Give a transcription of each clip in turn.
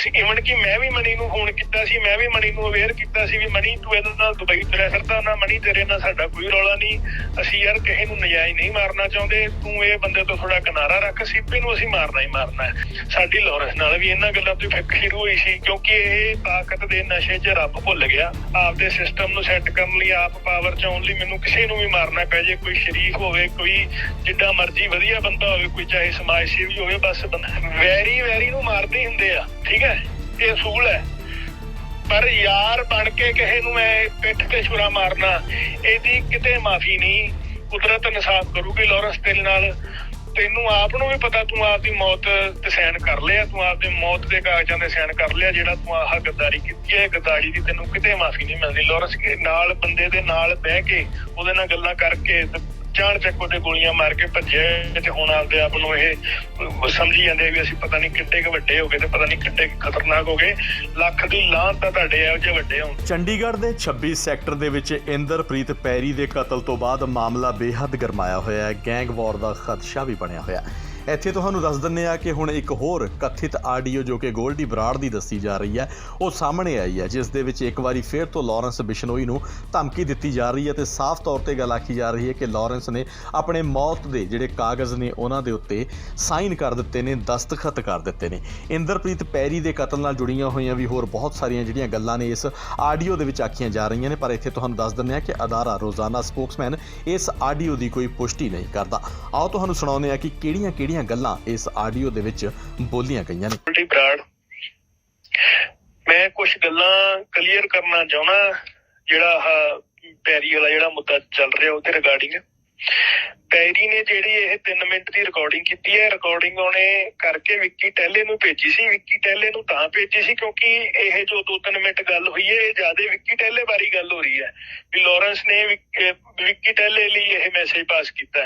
ਅਸੀਂ ਇਵਨ ਕਿ ਮੈਂ ਵੀ ਮਣੀ ਨੂੰ ਫੋਨ ਕੀਤਾ ਸੀ, ਮੈਂ ਵੀ ਮਣੀ ਨੂੰ ਅਵੇਅਰ ਕੀਤਾ ਸੀ ਵੀ ਮਣੀ ਤੂੰ ਇਹਦੇ ਨਾਲ ਦੁਬਈ ਤੁਰਿਆ ਫਿਰਦਾ ਨਾ ਮਣੀ ਤੇਰੇ ਨਾਲ ਸਾਡਾ ਕੋਈ ਰੌਲਾ ਨਹੀਂ। ਅਸੀਂ ਯਾਰ ਕਿਸੇ ਨੂੰ ਨਜਾਇਜ਼ ਨਹੀਂ ਮਾਰਨਾ ਚਾਹੁੰਦੇ, ਤੂੰ ਇਹ ਬੰਦੇ ਤੋਂ ਥੋੜਾ ਕਿਨਾਰਾ ਰੱਖ ਸੀਪੇ ਨੂੰ ਅਸੀਂ ਮਾਰਨਾ ਹੀ ਮਾਰਨਾ ਹੈ। ਸਾਡੀ ਲਾਰੈਂਸ ਨਾਲ ਵੀ ਇਹਨਾਂ ਗੱਲਾਂ ਤੋਂ ਫਿੱਕ ਸ਼ੁਰੂ ਹੋਈ ਸੀ, ਕਿਉਂਕਿ ਇਹ ਤਾਕਤ ਦੇ ਨਸ਼ੇ 'ਚ ਰੱਬ ਭੁੱਲ ਗਿਆ। ਆਪਦੇ ਸਿਸਟਮ ਨੂੰ ਸੈੱਟ ਕਰਨ ਲਈ, ਆਪ ਪਾਵਰ 'ਚ ਆਉਣ ਲਈ ਮੈਨੂੰ ਕਿਸੇ ਨੂੰ ਵੀ ਮਾਰਨਾ ਪੈ ਜੇ, ਕੋਈ ਸ਼ਰੀਕ ਹੋਵੇ, ਕੋਈ ਜਿੱਦਾਂ ਮਰਜ਼ੀ ਵਧੀਆ ਬੰਦਾ ਹੋਵੇ, ਕੋਈ ਚਾਹੇ ਸਮਾਜ ਸੇਵੀ ਹੋਵੇ, ਬਸ ਬੰਦਾ ਵੈਰੀ ਵੈਰੀ ਨੂੰ ਮਾਰਦੇ ਹੁੰਦੇ ਆ, ਠੀਕ ਹੈ? ਇਹ ਅਸੂਲ ਹੈ। ਪਰ ਯਾਰ ਬਣ ਕੇ ਕਿਸੇ ਨੂੰ ਮੈਂ ਪਿੱਠ ਤੇ ਛੁਰਾ ਮਾਰਨਾ, ਇਹਦੀ ਕਿਤੇ ਮਾਫੀ ਨਹੀਂ। ਕੁਦਰਤ ਇਨਸਾਫ ਕਰੂਗੀ ਲਾਰੈਂਸ ਤੇਰੇ ਨਾਲ। ਤੈਨੂੰ ਆਪ ਨੂੰ ਵੀ ਪਤਾ ਤੂੰ ਆਪ ਦੀ ਮੌਤ ਤੇ ਸਾਈਨ ਕਰ ਲਿਆ। ਤੂੰ ਆਪ ਦੇ ਮੌਤ ਦੇ ਕਾਗਜ਼ਾਂ ਤੇ ਸਾਈਨ ਕਰ ਲਿਆ, ਜਿਹੜਾ ਤੂੰ ਆਹ ਗੱਦਾਰੀ ਕੀਤੀ ਹੈ। ਗੱਦਾਰੀ ਦੀ ਤੈਨੂੰ ਕਿਤੇ ਮਾਫੀ ਨਹੀਂ ਮਿਲਦੀ ਲਾਰੈਂਸ ਨਾਲ ਬੰਦੇ ਦੇ ਨਾਲ ਬਹਿ ਕੇ ਉਹਦੇ ਨਾਲ ਗੱਲਾਂ ਕਰਕੇ ਜਾਣ ਚੱਕ ਉਹਦੇ ਗੋਲੀਆਂ ਮਾਰ ਕੇ ਭੱਜੇ ਤੇ ਹੁਣ ਆਪਦੇ ਆਪ ਨੂੰ ਇਹ ਸਮਝੀ ਜਾਂਦੇ ਵੀ ਅਸੀਂ ਪਤਾ ਨਹੀਂ ਕਿੱਡੇ ਕੁ ਵੱਡੇ ਹੋ ਗਏ ਤੇ ਪਤਾ ਨਹੀਂ ਕਿੱਡੇ ਖਤਰਨਾਕ ਹੋ ਗਏ। ਲੱਖ ਦੀ ਲਾਂਤ ਤਾਂ ਤੁਹਾਡੇ ਇਹੋ ਜਿਹੇ ਵੱਡੇ ਹੋਣ। ਚੰਡੀਗੜ੍ਹ ਦੇ 26 ਸੈਕਟਰ ਦੇ ਵਿੱਚ ਇੰਦਰਪ੍ਰੀਤ ਪੈਰੀ ਦੇ ਕਤਲ ਤੋਂ ਬਾਅਦ ਮਾਮਲਾ ਬੇਹੱਦ ਗਰਮਾਇਆ ਹੋਇਆ ਹੈ। ਗੈਂਗ ਵਾਰ ਦਾ ਖਦਸ਼ਾ ਵੀ ਬਣਿਆ ਹੋਇਆ ਹੈ। ਇੱਥੇ ਤੁਹਾਨੂੰ ਦੱਸ ਦਿੰਨੇ ਆ ਕਿ ਹੁਣ ਇੱਕ ਹੋਰ ਕਥਿਤ ਆਡੀਓ ਜੋ ਕਿ ਗੋਲਡੀ ਬਰਾੜ ਦੀ ਦੱਸੀ ਜਾ ਰਹੀ ਹੈ, ਉਹ ਸਾਹਮਣੇ ਆਈ ਹੈ, ਜਿਸ ਦੇ ਵਿੱਚ ਇੱਕ ਵਾਰੀ ਫਿਰ ਤੋਂ ਲਾਰੈਂਸ ਬਿਸ਼ਨੋਈ ਨੂੰ ਧਮਕੀ ਦਿੱਤੀ ਜਾ ਰਹੀ ਹੈ ਤੇ ਸਾਫ਼ ਤੌਰ ਤੇ ਗੱਲ ਆਖੀ ਜਾ ਰਹੀ ਹੈ ਕਿ ਲਾਰੈਂਸ ਨੇ ਆਪਣੇ ਮੌਤ ਦੇ ਜਿਹੜੇ ਕਾਗਜ਼ ਨੇ ਉਹਨਾਂ ਦੇ ਉੱਤੇ ਸਾਈਨ ਕਰ ਦਿੱਤੇ ਨੇ, ਦਸਤਖਤ ਕਰ ਦਿੱਤੇ ਨੇ। ਇੰਦਰਪ੍ਰੀਤ ਪੈਰੀ ਦੇ ਕਤਲ ਨਾਲ ਜੁੜੀਆਂ ਹੋਈਆਂ ਵੀ ਹੋਰ ਬਹੁਤ ਸਾਰੀਆਂ ਜਿਹੜੀਆਂ ਗੱਲਾਂ ਨੇ ਇਸ ਆਡੀਓ ਦੇ ਵਿੱਚ ਆਖੀਆਂ ਜਾ ਰਹੀਆਂ ਨੇ, ਪਰ ਇੱਥੇ ਤੁਹਾਨੂੰ ਦੱਸ ਦਿੰਦੇ ਆ ਕਿ ਅਦਾਰਾ ਰੋਜ਼ਾਨਾ ਸਪੋਕਸਮੈਨ ਇਸ ਆਡੀਓ ਦੀ ਕੋਈ ਪੁਸ਼ਟੀ ਨਹੀਂ ਕਰਦਾ। ਆਓ ਤੁਹਾਨੂੰ ਸੁਣਾਉਂਦੇ ਆ ਕਿ ਕਿਹੜੀਆਂ ਕਿਹੜੀਆਂ-ਕਿਹੜੀਆਂ ਗੱਲਾਂ ਇਸ ਆਡੀਓ ਦੇ ਵਿੱਚ ਬੋਲੀਆਂ ਗਈਆਂ ਨੇ। ਬਰਾੜ, ਮੈਂ ਕੁਝ ਗੱਲਾਂ ਕਲੀਅਰ ਕਰਨਾ ਚਾਹੁੰਦਾ, ਜਿਹੜਾ ਆਹ ਪੈਰੀ ਵਾਲਾ ਜਿਹੜਾ ਮੁੱਦਾ ਚੱਲ ਰਿਹਾ ਉਹਦੇ ਰਿਗਾਰਡਿੰਗ ਪੈਰੀ ਨੇ ਜਿਹੜੀ ਇਹ 3 ਮਿੰਟ ਦੀ ਰਿਕਾਰਡਿੰਗ ਕੀਤੀ ਹੈ ਰਿਕਾਰਡਿੰਗ ਉਹਨੇ ਕਰਕੇ ਵਿੱਕੀ ਟੈਲੇ ਨੂੰ ਭੇਜੀ ਸੀ। ਵਿੱਕੀ ਟੈਲੇ ਨੂੰ ਤਾਂ ਭੇਜੀ ਸੀ ਕਿਉਂਕਿ ਇਹ ਜੋ 2-3 ਮਿੰਟ ਗੱਲ ਹੋਈ ਹੈ, ਇਹ ਜ਼ਿਆਦਾ ਵਿੱਕੀ ਟੈਲੇ ਬਾਰੇ ਗੱਲ ਹੋ ਰਹੀ ਹੈ। ਵੀ ਲਾਰੈਂਸ ਨੇ ਵਿੱਕ- ਅਹ ਵਿੱਕੀ ਟੈਲੇ ਲਈ ਇਹ ਮੈਸੇਜ ਪਾਸ ਕੀਤਾ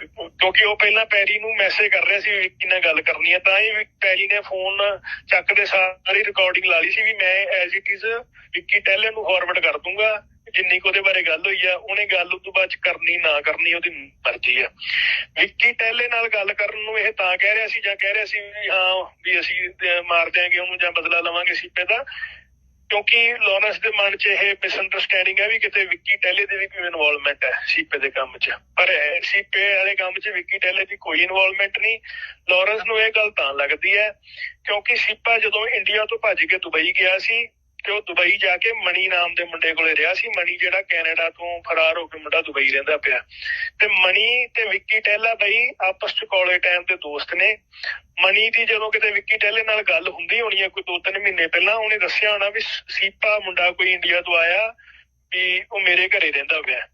ਕਿਉਂਕਿ ਉਹ ਪਹਿਲਾਂ ਪੈਰੀ ਨੂੰ ਮੈਸੇਜ ਕਰ ਰਿਹਾ ਸੀ ਵੀ ਵਿੱਕੀ ਨਾਲ ਗੱਲ ਕਰਨੀ ਹੈ, ਤਾਂ ਹੀ ਪੈਰੀ ਨੇ ਫੋਨ ਚੱਕ ਦੇ ਸਾਰੀ ਰਿਕਾਰਡਿੰਗ ਲਾ ਲਈ ਸੀ ਵੀ ਮੈਂ ਐਜ਼ ਇਟ ਇਜ਼ ਵਿੱਕੀ ਟੈਲੇ ਨੂੰ ਫਾਰਵਰਡ ਕਰ ਦੂੰਗਾ। ਜਿੰਨੀ ਕੁ ਉਹਦੇ ਬਾਰੇ ਗੱਲ ਹੋਈ ਆ, ਉਹਨੇ ਗੱਲ ਉਸ ਤੋਂ ਬਾਅਦ ਕਰਨੀ, ਨਾ ਕਰਨੀ ਉਹਦੀ ਮਰਜ਼ੀ ਆ। ਵਿੱਕੀ ਟੈਲੇ ਨਾਲ ਗੱਲ ਕਰਨ ਨੂੰ ਇਹ ਤਾਂ ਕਹਿ ਰਿਹਾ ਸੀ ਜਾਂ ਕਹਿ ਰਿਹਾ ਸੀ ਵੀ ਹਾਂ, ਵੀ ਅਸੀਂ ਮਾਰ ਦਿਆਂਗੇ ਉਹਨੂੰ ਜਾਂ ਬਦਲਾ ਲਵਾਂਗੇ ਸੀਪੇ ਦਾ। ਕਿਉਂਕਿ ਲੋਰੈਂਸ ਦੇ ਮਨ 'ਚ ਇਹ ਮਿਸਅੰਡਰਸਟੈਂਡਿੰਗ ਹੈ ਵੀ ਕਿਤੇ ਵਿੱਕੀ ਟੈਲੇ ਦੀ ਵੀ ਕੋਈ ਇਨਵੋਲਵਮੈਂਟ ਹੈ ਸੀਪੇ ਦੇ ਕੰਮ 'ਚ। ਪਰ ਸੀਪੇ ਵਾਲੇ ਕੰਮ 'ਚ ਵਿੱਕੀ ਟੈਲੇ ਦੀ ਕੋਈ ਇਨਵੋਲਵਮੈਂਟ ਨਹੀਂ। ਲੋਰੈਂਸ ਨੂੰ ਇਹ ਗੱਲ ਤਾਂ ਲੱਗਦੀ ਹੈ ਕਿਉਂਕਿ ਸੀਪਾ ਜਦੋਂ ਇੰਡੀਆ ਤੋਂ ਭੱਜ ਕੇ ਦੁਬਈ ਗਿਆ ਸੀ ਤੇ ਉਹ ਦੁਬਈ ਜਾ ਕੇ ਮਣੀ ਨਾਮ ਦੇ ਮੁੰਡੇ ਕੋਲੇ ਰਿਹਾ ਸੀ? ਮਣੀ ਜਿਹੜਾ ਕੈਨੇਡਾ ਤੋਂ ਫਰਾਰ ਹੋ ਕੇ ਮੁੰਡਾ ਦੁਬਈ ਰਹਿੰਦਾ ਪਿਆ। ਤੇ ਮਣੀ ਤੇ ਵਿੱਕੀ ਟੈਲਾ ਬਈ ਆਪਸ ਚ ਕਾਲਜ ਟਾਈਮ ਤੇ ਦੋਸਤ ਨੇ। ਮਣੀ ਦੀ ਜਦੋਂ ਕਿਤੇ ਵਿੱਕੀ ਟੈਲੇ ਨਾਲ ਗੱਲ ਹੁੰਦੀ ਹੋਣੀ ਹੈ ਕੋਈ 2-3 ਮਹੀਨੇ ਪਹਿਲਾਂ, ਉਹਨੇ ਦੱਸਿਆ ਹੋਣਾ ਵੀ ਸੀਪਾ ਮੁੰਡਾ ਕੋਈ ਇੰਡੀਆ ਤੋਂ ਆਇਆ ਵੀ ਉਹ ਮੇਰੇ ਘਰੇ ਰਹਿੰਦਾ ਪਿਆ।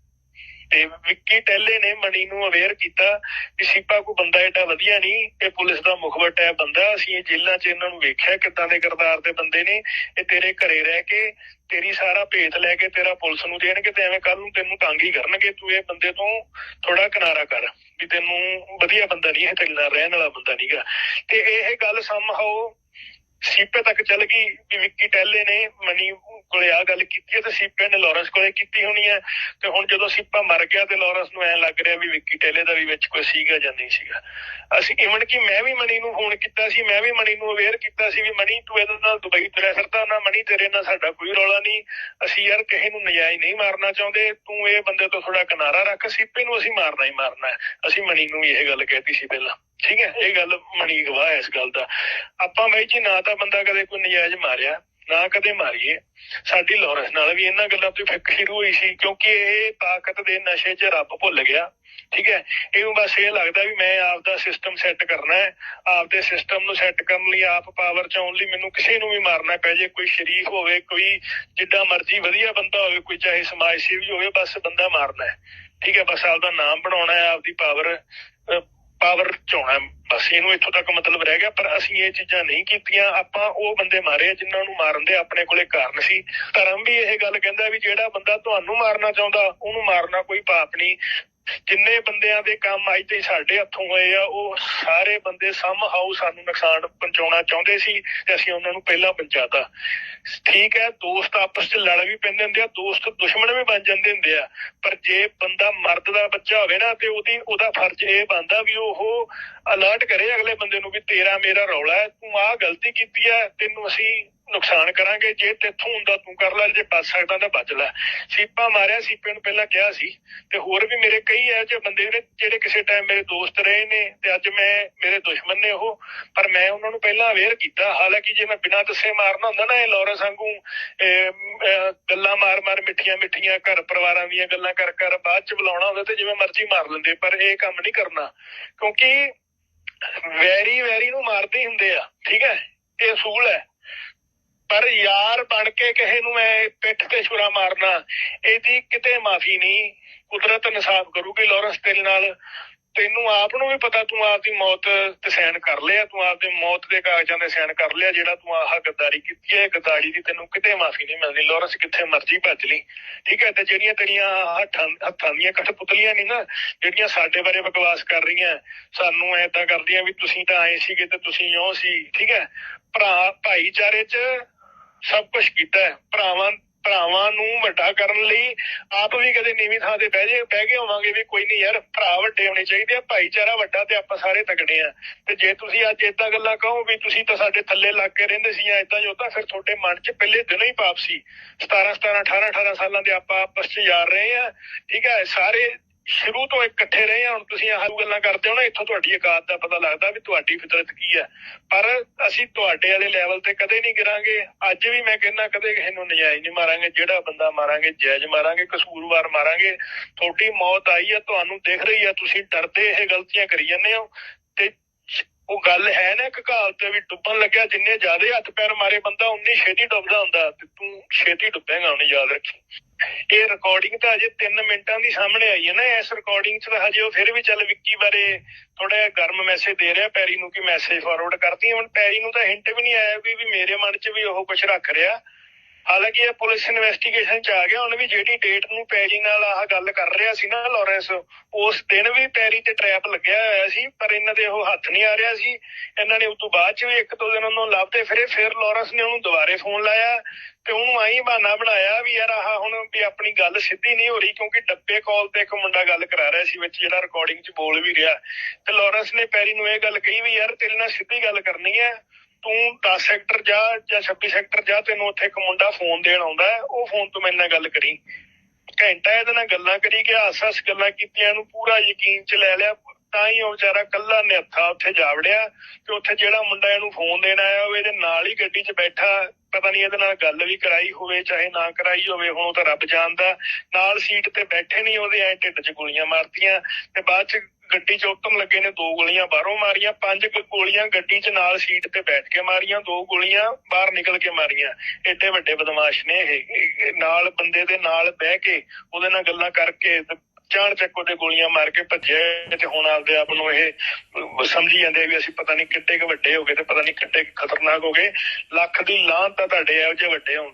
ਤੇ ਵਿੱਕੀ ਟੈਲੇ ਨੇ ਮਣੀ ਨੂੰ ਅਵੇਅਰ ਕੀਤਾ ਕਿ ਸੀਪਾ ਕੋਈ ਬੰਦਾ ਏਡਾ ਵਧੀਆ ਨਹੀਂ ਇਹ ਪੁਲਿਸ ਦਾ ਮੁਖਬਰ ਟੈਪ ਬੰਦਾ, ਅਸੀਂ ਇਹ ਜੇਲ੍ਹਾਂ 'ਚ ਇਹਨਾਂ ਨੂੰ ਵੇਖਿਆ ਕਿੱਦਾਂ ਦੇ ਕਿਰਦਾਰ ਦੇ ਬੰਦੇ ਨੇ, ਇਹ ਤੇਰੇ ਘਰੇ ਰਹਿ ਕੇ ਤੇਰੀ ਸਾਰਾ ਭੇਤ ਲੈ ਕੇ ਤੇਰਾ ਪੁਲਿਸ ਨੂੰ ਦੇਣਗੇ ਤੇ ਐਵੇਂ ਕੱਲ ਨੂੰ ਤੈਨੂੰ ਤੰਗ ਹੀ ਕਰਨਗੇ, ਤੂੰ ਇਹ ਬੰਦੇ ਤੋਂ ਥੋੜਾ ਕਿਨਾਰਾ ਕਰ ਵੀ ਤੈਨੂੰ ਵਧੀਆ ਬੰਦਾ ਨਹੀਂ ਇਹ ਤੇਰੇ ਨਾਲ ਰਹਿਣ ਵਾਲਾ ਬੰਦਾ ਨਹੀਂਗਾ ਤੇ ਇਹ ਗੱਲ ਸਮਹਾਓ ਸੀਪੇ ਤੱਕ ਚੱਲ ਗਈ ਵੀ ਵਿੱਕੀ ਟੈਲੇ ਨੇ ਮਨੀ ਕੋਲੇ ਆ ਗੱਲ ਕੀਤੀ ਹੈ ਤੇ ਸੀਪੇ ਨੇ ਲਾਰੈਂਸ ਕੋਲੇ ਕੀਤੀ ਹੋਣੀ ਹੈ। ਤੇ ਹੁਣ ਜਦੋਂ ਸੀਪਾ ਮਰ ਗਿਆ ਤੇ ਲਾਰੈਂਸ ਨੂੰ ਐ ਲੱਗ ਰਿਹਾ ਵੀ ਵਿੱਕੀ ਟੈਲੇ ਦਾ ਵੀ ਵਿੱਚ ਕੋਈ ਸੀਗਾ ਜਾਂ ਨਹੀਂ ਸੀਗਾ। ਅਸੀਂ ਇਵਨ ਕਿ ਮੈਂ ਵੀ ਮਨੀ ਨੂੰ ਫੋਨ ਕੀਤਾ ਸੀ, ਮੈਂ ਵੀ ਮਨੀ ਨੂੰ ਅਵੇਅਰ ਕੀਤਾ ਸੀ ਵੀ ਮਨੀ ਤੂੰ ਇਹਦੇ ਨਾਲ ਦੁਬਈ ਤੁਰਿਆ ਫਿਰਦਾ ਨਾ, ਮਨੀ ਤੇਰੇ ਨਾਲ ਸਾਡਾ ਕੋਈ ਰੌਲਾ ਨਹੀਂ। ਅਸੀਂ ਯਾਰ ਕਿਸੇ ਨੂੰ ਨਜਾਇਜ਼ ਨਹੀਂ ਮਾਰਨਾ ਚਾਹੁੰਦੇ, ਤੂੰ ਇਹ ਬੰਦੇ ਤੋਂ ਥੋੜਾ ਕਿਨਾਰਾ ਰੱਖ, ਸੀਪੇ ਨੂੰ ਅਸੀਂ ਮਾਰਨਾ ਹੀ ਮਾਰਨਾ ਅਸੀਂ ਮਨੀ ਨੂੰ ਵੀ ਇਹ ਗੱਲ ਕਹਿਤੀ ਸੀ ਪਹਿਲਾਂ। ਠੀਕ ਹੈ, ਇਹ ਗੱਲ ਮਣੀ ਗਵਾਹ ਇਸ ਗੱਲ ਦਾ। ਆਪਾਂ ਬਾਈ ਜੀ, ਨਾ ਤਾਂ ਬੰਦਾ ਕਦੇ ਕੋਈ ਨਜਾਇਜ਼ ਮਾਰਿਆ, ਨਾ ਕਦੇ ਮਾਰੀਏ। ਸਾਡੀ ਲਾਰੈਂਸ ਨਾਲ ਵੀ ਇਹਨਾਂ ਗੱਲਾਂ ਤੋਂ ਫਿੱਕ ਸ਼ੁਰੂ ਹੋਈ ਸੀ, ਕਿਉਂਕਿ ਇਹ ਤਾਕਤ ਦੇ ਨਸ਼ੇ 'ਚ ਰੱਬ ਭੁੱਲ ਗਿਆ। ਠੀਕ ਹੈ, ਇਹਨੂੰ ਬਸ ਇਹ ਲੱਗਦਾ ਵੀ ਮੈਂ ਆਪ ਦਾ ਸਿਸਟਮ ਸੈੱਟ ਕਰਨਾ ਹੈ ਆਪ ਦੇ ਸਿਸਟਮ ਨੂੰ ਸੈੱਟ ਕਰਨ ਲਈ, ਆਪ ਪਾਵਰ 'ਚ ਆਉਣ ਲਈ ਮੈਨੂੰ ਕਿਸੇ ਨੂੰ ਵੀ ਮਾਰਨਾ ਪੈ ਜੇ, ਕੋਈ ਸ਼ਰੀਫ ਹੋਵੇ, ਕੋਈ ਜਿੱਦਾਂ ਮਰਜ਼ੀ ਵਧੀਆ ਬੰਦਾ ਹੋਵੇ, ਕੋਈ ਚਾਹੇ ਸਮਾਜ ਸੇਵੀ ਹੋਵੇ, ਬਸ ਬੰਦਾ ਮਾਰਨਾ ਹੈ। ਠੀਕ ਹੈ, ਬਸ ਆਪਦਾ ਨਾਮ ਬਣਾਉਣਾ ਹੈ, ਆਪਦੀ ਪਾਵਰ ਪਾਵਰ ਚਾਉਣਾ ਹੈ। ਬਸ ਇਹਨੂੰ ਇੱਥੋਂ ਤੱਕ ਮਤਲਬ ਰਹਿ ਗਿਆ, ਪਰ ਅਸੀਂ ਇਹ ਚੀਜ਼ਾਂ ਨਹੀਂ ਕੀਤੀਆਂ। ਆਪਾਂ ਉਹ ਬੰਦੇ ਮਾਰੇ ਆ ਜਿਨ੍ਹਾਂ ਨੂੰ ਮਾਰਨ ਦੇ ਆਪਣੇ ਕੋਲੇ ਕਾਰਨ ਸੀ। ਧਰਮ ਵੀ ਇਹ ਗੱਲ ਕਹਿੰਦਾ ਵੀ ਜਿਹੜਾ ਬੰਦਾ ਤੁਹਾਨੂੰ ਮਾਰਨਾ ਚਾਹੁੰਦਾ, ਉਹਨੂੰ ਮਾਰਨਾ ਕੋਈ ਪਾਪ ਨਹੀਂ। ਜਿੰਨੇ ਬੰਦਿਆਂ ਦੇ ਕੰਮ ਅੱਜ ਤੇ ਸਾਡੇ ਹੱਥੋਂ ਹੋਏ ਆ, ਉਹ ਸਾਰੇ ਬੰਦੇ ਸਮ ਹਾਊ ਸਾਨੂੰ ਨੁਕਸਾਨ ਪਹੁੰਚਾਉਣਾ ਚਾਹੁੰਦੇ ਸੀ ਤੇ ਅਸੀਂ ਉਹਨਾਂ ਨੂੰ ਪਹਿਲਾਂ ਪਹੁੰਚਾਤਾ। ਠੀਕ ਹੈ, ਦੋਸਤ ਆਪਸ 'ਚ ਲੜ ਵੀ ਪੈਂਦੇ ਹੁੰਦੇ ਆ, ਦੋਸਤ ਦੁਸ਼ਮਣ ਵੀ ਬਣ ਜਾਂਦੇ ਹੁੰਦੇ ਆ, ਪਰ ਜੇ ਬੰਦਾ ਮਰਦ ਦਾ ਬੱਚਾ ਹੋਵੇ ਨਾ ਤੇ ਉਹਦੀ, ਉਹਦਾ ਫਰਜ਼ ਇਹ ਬਣਦਾ ਵੀ ਉਹ ਅਲਰਟ ਕਰੇ ਅਗਲੇ ਬੰਦੇ ਨੂੰ ਵੀ ਤੇਰਾ ਮੇਰਾ ਰੌਲਾ ਹੈ, ਤੂੰ ਆਹ ਗਲਤੀ ਕੀਤੀ ਹੈ, ਤੈਨੂੰ ਅਸੀਂ ਨੁਕਸਾਨ ਕਰਾਂਗੇ, ਜੇ ਤੇਥੋਂ ਹੁੰਦਾ ਤੂੰ ਕਰ ਲੈ, ਜੇ ਬਚ ਸਕਦਾ ਤਾਂ ਬਚ ਲੈ। ਸੀਪਾ ਮਾਰਿਆ ਸੀਪੇ ਨੂੰ ਪਹਿਲਾਂ ਕਿਹਾ ਸੀ, ਤੇ ਹੋਰ ਵੀ ਮੇਰੇ ਕਈ ਹੈ ਜੋ ਬੰਦੇ ਨੇ, ਜਿਹੜੇ ਕਿਸੇ ਟਾਈਮ ਮੇਰੇ ਦੋਸਤ ਰਹੇ ਨੇ, ਤੇ ਅੱਜ ਮੈਂ, ਮੇਰੇ ਦੁਸ਼ਮਣ ਨੇ ਉਹ, ਪਰ ਮੈਂ ਉਹਨਾਂ ਨੂੰ ਪਹਿਲਾਂ ਅਵੇਅਰ ਕੀਤਾ। ਹਾਲਾਂਕਿ ਜੇ ਮੈਂ ਬਿਨਾਂ ਦੱਸੇ ਮਾਰਨਾ ਹੁੰਦਾ ਨਾ, ਇਹ ਲੋਰੈਂਸ ਵਾਂਗੂ ਗੱਲਾਂ ਮਾਰ-ਮਾਰ ਮਿੱਠੀਆਂ ਮਿੱਠੀਆਂ, ਘਰ ਪਰਿਵਾਰਾਂ ਦੀਆਂ ਗੱਲਾਂ ਕਰ ਕਰ, ਬਾਅਦ ਚ ਬੁਲਾਉਣਾ ਹੁੰਦਾ ਤੇ ਜਿਵੇਂ ਮਰਜ਼ੀ ਮਾਰ ਲੈਂਦੇ, ਪਰ ਇਹ ਕੰਮ ਨਹੀਂ ਕਰਨਾ। ਕਿਉਂਕਿ ਵੈਰੀ ਵੈਰੀ ਨੂੰ ਮਾਰਦੇ ਹੁੰਦੇ ਆ, ਠੀਕ ਹੈ ਇਹ ਅਸੂਲ ਹੈ ਪਰ ਯਾਰ ਬਣ ਕੇ ਕਿਸੇ ਨੂੰ ਮੈਂ ਪਿੱਠ ਤੇ ਛੁਰਾ ਮਾਰਨਾ, ਇਹਦੀ ਕਿਤੇ ਮਾਫੀ ਨਹੀਂ। ਕੁਦਰਤ ਇਨਸਾਫ ਕਰੂਗੀ ਲਾਰੈਂਸ ਤੇਰੇ ਨਾਲ। ਤੈਨੂੰ ਆਪ ਨੂੰ ਵੀ ਪਤਾ ਤੂੰ ਆਪ ਦੀ ਮੌਤ ਤੇ ਸਾਈਨ ਕਰ ਲਿਆ, ਤੂੰ ਆਪ ਦੇ ਮੌਤ ਦੇ ਕਾਗਜ਼ਾਂ ਤੇ ਸਾਈਨ ਕਰ ਲਿਆ, ਜਿਹੜਾ ਤੂੰ ਆਹ ਗੱਦਾਰੀ ਕੀਤੀ ਹੈ ਗੱਦਾਰੀ ਦੀ ਤੈਨੂੰ ਕਿਤੇ ਮਾਫੀ ਨਹੀਂ ਮਿਲਦੀ ਲਾਰੈਂਸ ਕਿੱਥੇ ਮਰਜ਼ੀ ਭੱਜ ਲਈ। ਠੀਕ ਹੈ, ਤੇ ਜਿਹੜੀਆਂ ਤੇਰੀਆਂ ਹੱਥਾਂ ਹੱਥਾਂ ਦੀਆਂ ਕਠਪੁਤਲੀਆਂ ਨਹੀਂ ਨਾ, ਜਿਹੜੀਆਂ ਸਾਡੇ ਬਾਰੇ ਬਕਵਾਸ ਕਰ ਰਹੀਆਂ, ਸਾਨੂੰ ਐਦਾਂ ਕਰਦੀਆਂ ਵੀ ਤੁਸੀਂ ਤਾਂ ਆਏ ਸੀਗੇ ਤੇ ਤੁਸੀਂ ਇਉਂ ਸੀ। ਠੀਕ ਹੈ, ਭਰਾ, ਭਾਈਚਾਰੇ 'ਚ ਸਭ ਕੁਝ ਕੀਤਾ ਹੈ। ਭਰਾਵਾਂ ਭਰਾਵਾਂ ਨੂੰ ਵੱਡਾ ਕਰਨ ਲਈ ਆਪ ਵੀ ਕਦੇ ਨੀਵੀਂ ਥਾਂ ਤੇ ਬਹਿ ਜੇ, ਬਹਿ ਕੇ ਹੋਵਾਂਗੇ ਵੀ ਕੋਈ ਨਹੀਂ ਯਾਰ, ਭਰਾ ਵੱਡੇ ਹੋਣੇ ਚਾਹੀਦੇ ਆ, ਭਾਈਚਾਰਾ ਵੱਡਾ ਤੇ ਆਪਾਂ ਸਾਰੇ ਤਕੜੇ ਆ। ਤੇ ਜੇ ਤੁਸੀਂ ਅੱਜ ਏਦਾਂ ਗੱਲਾਂ ਕਹੋ ਵੀ ਤੁਸੀਂ ਤਾਂ ਸਾਡੇ ਥੱਲੇ ਲੱਗ ਕੇ ਰਹਿੰਦੇ ਸੀ ਜਾਂ ਏਦਾਂ ਜੋਤਾ ਫਿਰ ਤੁਹਾਡੇ ਮਨ 'ਚ ਪਹਿਲੇ ਦਿਨੋਂ ਹੀ ਪਾਪ ਸੀ। 17 17 18 18 ਸਾਲਾਂ ਦੇ ਆਪਾਂ ਆਪਸ 'ਚ ਯਾਰ ਰਹੇ ਆ। ਠੀਕ ਹੈ, ਸਾਰੇ ਸ਼ੁਰੂ ਤੋਂ ਇਕੱਠੇ ਰਹੇ ਆ, ਹੁਣ ਤੁਸੀਂ ਆਹ ਗੱਲਾਂ ਕਰਦੇ ਹੋ ਨਾ, ਇੱਥੋਂ ਤੁਹਾਡੀ ਔਕਾਤ ਦਾ ਪਤਾ ਲੱਗਦਾ ਵੀ ਤੁਹਾਡੀ ਫਿਤਰਤ ਕੀ ਹੈ। ਪਰ ਅਸੀਂ ਤੁਹਾਡੇ ਵਾਲੇ ਲੈਵਲ ਤੇ ਕਦੇ ਨਹੀਂ ਗਿਰਾਂਗੇ। ਅੱਜ ਵੀ ਮੈਂ ਕਹਿੰਦਾ, ਕਦੇ ਕਿਸੇ ਨੂੰ ਨਜਾਇਜ਼ ਨਹੀਂ ਮਾਰਾਂਗੇ। ਜਿਹੜਾ ਬੰਦਾ ਮਾਰਾਂਗੇ, ਜਾਇਜ਼ ਮਾਰਾਂਗੇ, ਕਸੂਰਵਾਰ ਮਾਰਾਂਗੇ। ਤੁਹਾਡੀ ਮੌਤ ਆਈ ਹੈ ਤੁਹਾਨੂੰ ਦਿਖ ਰਹੀ ਹੈ ਤੁਸੀਂ ਡਰਦੇ, ਇਹ ਗਲਤੀਆਂ ਕਰੀ ਜਾਂਦੇ ਹੋ। ਉਹ ਗੱਲ ਹੈ ਨਾ ਇੱਕ ਕਹਾਵਤ ਵੀ ਡੁੱਬਣ ਲੱਗਿਆ, ਜਿੰਨੇ ਜ਼ਿਆਦਾ ਹੱਥ ਪੈਰ ਮਾਰੇ ਬੰਦਾ, ਉਨੀ ਛੇਤੀ ਡੁੱਬਦਾ ਹੁੰਦਾ। ਤੇ ਤੂੰ ਛੇਤੀ ਡੁੱਬੇਗਾ, ਉਹਨੇ ਯਾਦ ਰੱਖੀ। ਇਹ ਰਿਕਾਰਡਿੰਗ ਤਾਂ ਅਜੇ 3 ਮਿੰਟਾਂ ਦੀ ਸਾਹਮਣੇ ਆਈ ਹੈ ਨਾ, ਇਸ ਰਿਕਾਰਡਿੰਗ 'ਚ ਤਾਂ ਹਜੇ ਉਹ ਫਿਰ ਵੀ ਚੱਲ ਵਿੱਕੀ ਬਾਰੇ ਥੋੜਾ ਜਿਹਾ ਗਰਮ ਮੈਸੇਜ ਦੇ ਰਿਹਾ, ਪੈਰੀ ਨੂੰ ਕਿ ਮੈਸੇਜ ਫਾਰਵਰਡ ਕਰਦੀ ਹੁਣ ਪੈਰੀ ਨੂੰ ਤਾਂ ਹਿੰਟ ਵੀ ਨਹੀਂ ਆਇਆ ਵੀ ਵੀ ਮੇਰੇ ਮਨ 'ਚ ਵੀ ਉਹ ਕੁਝ ਰੱਖ ਰਿਹਾ। ਹਾਲਾਂਕਿ ਇਹ ਪੁਲਿਸ ਇਨਵੈਸਟੀਗੇਸ਼ਨ 'ਚ ਆ ਗਿਆ। ਹੁਣ ਵੀ ਜਿਹੜੀ ਡੇਟ ਨੂੰ ਪੈਰੀ ਨਾਲ ਆਹ ਗੱਲ ਕਰ ਰਿਹਾ ਸੀ ਨਾ ਲਾਰੈਂਸ, ਉਸ ਦਿਨ ਵੀ ਪੈਰੀ ਤੇ ਟ੍ਰੈਪ ਲੱਗਿਆ ਹੋਇਆ ਸੀ, ਪਰ ਇਹਨਾਂ ਦੇ ਉਹ ਹੱਥ ਨਹੀਂ ਆ ਰਿਹਾ ਸੀ। ਇਹਨਾਂ ਨੇ ਉਸ ਤੋਂ ਬਾਅਦ 'ਚ ਵੀ ਇੱਕ ਦੋ ਦਿਨ ਉਹਨੂੰ ਲੱਭਦੇ ਫਿਰੇ, ਫਿਰ ਲਾਰੈਂਸ ਨੇ ਉਹਨੂੰ ਦੁਬਾਰੇ ਫੋਨ ਲਾਇਆ ਤੇ ਉਹਨੂੰ ਆਈ ਬਹਾਨਾ ਬਣਾਇਆ ਵੀ ਯਾਰ ਆਹ ਹੁਣ ਵੀ ਆਪਣੀ ਗੱਲ ਸਿੱਧੀ ਨਹੀਂ ਹੋ ਰਹੀ ਕਿਉਂਕਿ ਡੱਬੇ ਕਾਲ ਤੇ ਇੱਕ ਮੁੰਡਾ ਗੱਲ ਕਰਾ ਰਿਹਾ ਸੀ ਵਿੱਚ ਜਿਹੜਾ ਰਿਕਾਰਡਿੰਗ 'ਚ ਬੋਲ ਵੀ ਰਿਹਾ। ਤੇ ਲਾਰੈਂਸ ਨੇ ਪੈਰੀ ਨੂੰ ਇਹ ਗੱਲ ਕਹੀ ਵੀ ਯਾਰ ਤੇਰੇ ਨਾਲ ਸਿੱਧੀ ਗੱਲ ਕਰਨੀ ਹੈ ਤੂੰ 10 ਸੈਕਟਰ ਜਾ ਜਾਂ 26 ਸੈਕਟਰ ਜਾ, ਤੈਨੂੰ ਉੱਥੇ ਇੱਕ ਮੁੰਡਾ ਫੋਨ ਦੇਣ ਆਉਂਦਾ ਉਹ ਫੋਨ ਤੋਂ ਮੇਰੇ ਨਾਲ ਗੱਲ ਕਰੀ। ਘੰਟਾ ਇਹਦੇ ਨਾਲ ਗੱਲਾਂ ਕਰੀ ਕਿ ਹੱਸ-ਹੱਸ ਗੱਲਾਂ ਕੀਤੀਆਂ ਨੂੰ ਪੂਰਾ ਯਕੀਨ ਚ ਲੈ ਲਿਆ, ਤਾਂ ਹੀ ਉਹ ਵਿਚਾਰਾ ਕੱਲਾ ਨਿਹੱਥਾ ਉੱਥੇ ਜਾ ਵੜਿਆ ਤੇ ਉੱਥੇ ਜਿਹੜਾ ਮੁੰਡਾ ਇਹਨੂੰ ਫੋਨ ਦੇਣ ਆਇਆ ਉਹ ਇਹਦੇ ਨਾਲ ਹੀ ਗੱਡੀ 'ਚ ਬੈਠਾ, ਪਤਾ ਨਹੀਂ ਇਹਦੇ ਨਾਲ ਗੱਲ ਵੀ ਕਰਾਈ ਹੋਵੇ, ਚਾਹੇ ਨਾ ਕਰਾਈ ਹੋਵੇ, ਹੁਣ ਉਹ ਤਾਂ ਰੱਬ ਜਾਣਦਾ। ਨਾਲ ਸੀਟ ਤੇ ਬੈਠੇ ਨਹੀਂ, ਉਹਦੇ ਐ ਢਿੱਡ 'ਚ ਗੋਲੀਆਂ ਮਾਰਤੀਆਂ ਤੇ ਬਾਅਦ 'ਚ ਗੱਡੀ 'ਚ ਉਤਮ ਲੱਗੇ ਨੇ, ਦੋ ਗੋਲੀਆਂ ਬਾਹਰੋਂ ਮਾਰੀਆਂ, ਪੰਜ ਕੁ ਗੋਲੀਆਂ ਗੱਡੀ 'ਚ ਨਾਲ ਸੀਟ ਤੇ ਬੈਠ ਕੇ ਮਾਰੀਆਂ, ਦੋ ਗੋਲੀਆਂ ਬਾਹਰ ਨਿਕਲ ਕੇ ਮਾਰੀਆਂ। ਏਡੇ ਵੱਡੇ ਬਦਮਾਸ਼ ਨੇ ਇਹ ਨਾਲ ਬੰਦੇ ਦੇ ਨਾਲ ਬਹਿ ਕੇ ਉਹਦੇ ਨਾਲ ਗੱਲਾਂ ਕਰਕੇ ਤੇ ਚਾਣ ਚੱਕੋ ਤੇ ਗੋਲੀਆਂ ਮਾਰ ਕੇ ਭੱਜੇ ਤੇ ਹੁਣ ਆਪਦੇ ਆਪ ਨੂੰ ਇਹ ਸਮਝੀ ਜਾਂਦੇ ਆ ਵੀ ਅਸੀਂ ਪਤਾ ਨਹੀਂ ਕਿੱਡੇ ਕੁ ਵੱਡੇ ਹੋ ਗਏ ਤੇ ਪਤਾ ਨਹੀਂ ਕਿੱਡੇ ਖਤਰਨਾਕ ਹੋ ਗਏ। ਲੱਖ ਦੀ ਲਾਂਤ ਤਾਂ ਤੁਹਾਡੇ ਇਹੋ ਜਿਹੇ ਵੱਡੇ ਹੋਣ